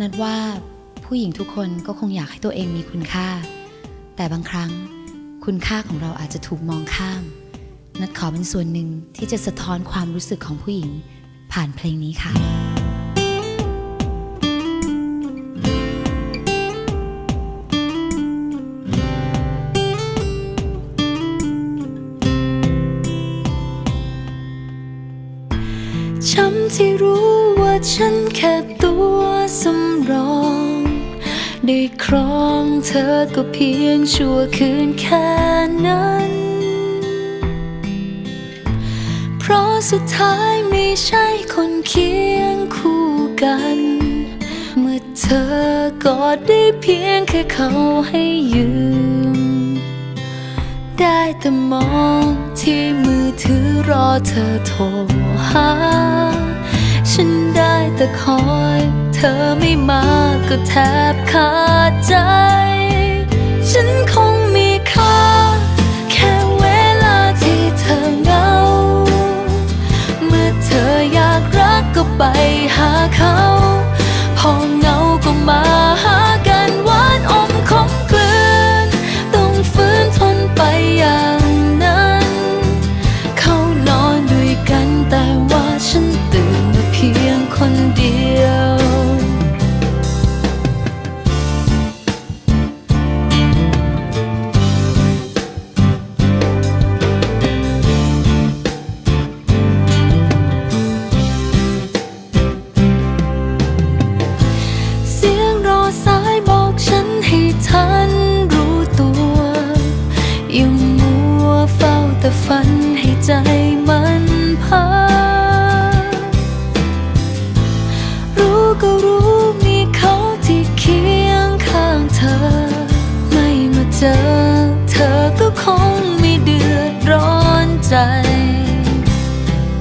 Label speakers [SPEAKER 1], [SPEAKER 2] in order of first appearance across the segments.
[SPEAKER 1] นัดว่าผู้หญิงทุกคนก็คงอยากให้ตัวเองมีคุณค่า แต่บางครั้งคุณค่าของเราอาจจะถูกมองข้าม นัดขอเป็นส่วนหนึ่งที่จะสะท้อนความรู้สึกของผู้หญิงผ่านเพลงนี้ค่ะ
[SPEAKER 2] ช้ำที่รู้ว่าฉันแค่ตัว สำรอง ได้ครองเธอก็เพียงชั่วคืนแค่นั้น เพราะสุดท้ายไม่ใช่คนเคียงคู่กัน เมื่อเธอกอดได้เพียงแค่เขาให้ยืม ได้แต่มองที่มือถือรอเธอโทรหา ฉันได้แต่คอย ธอไม่มาก็แทบขาดใจ ฉันคงมีค่า แค่เวลาที่เธอเหงา เมื่อเธออยากรักก็ไปหาเขา ใจมันพักรู้ก็รู้มีเขาที่เคียงข้างเธอ ไม่มาเจอ เธอก็คงไม่เดือดร้อนใจ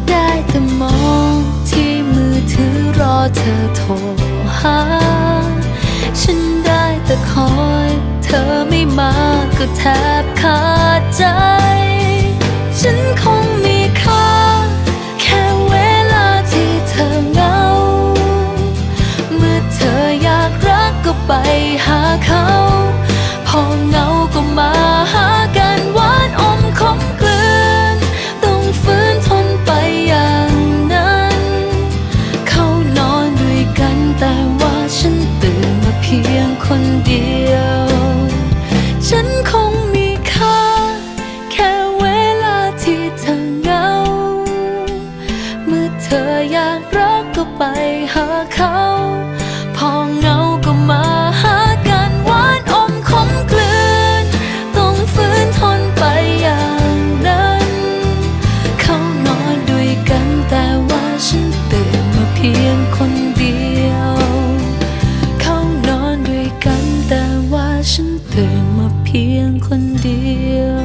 [SPEAKER 2] ได้แต่มองที่มือถือรอเธอโทรหา ฉันได้แต่คอย เธอไม่มาก็แทบขาดใจ เขา พอเหงาก็มาหากันหวานอมขมกลืน ต้องฝืนทนไปอย่างนั้น เขานอนด้วยกันแต่ว่าฉันตื่นมาเพียงคนเดียว ฉันคงมีค่า แค่เวลาที่เธอเหงา เมื่อเธออยากรักก็ไปหา 一人，ค。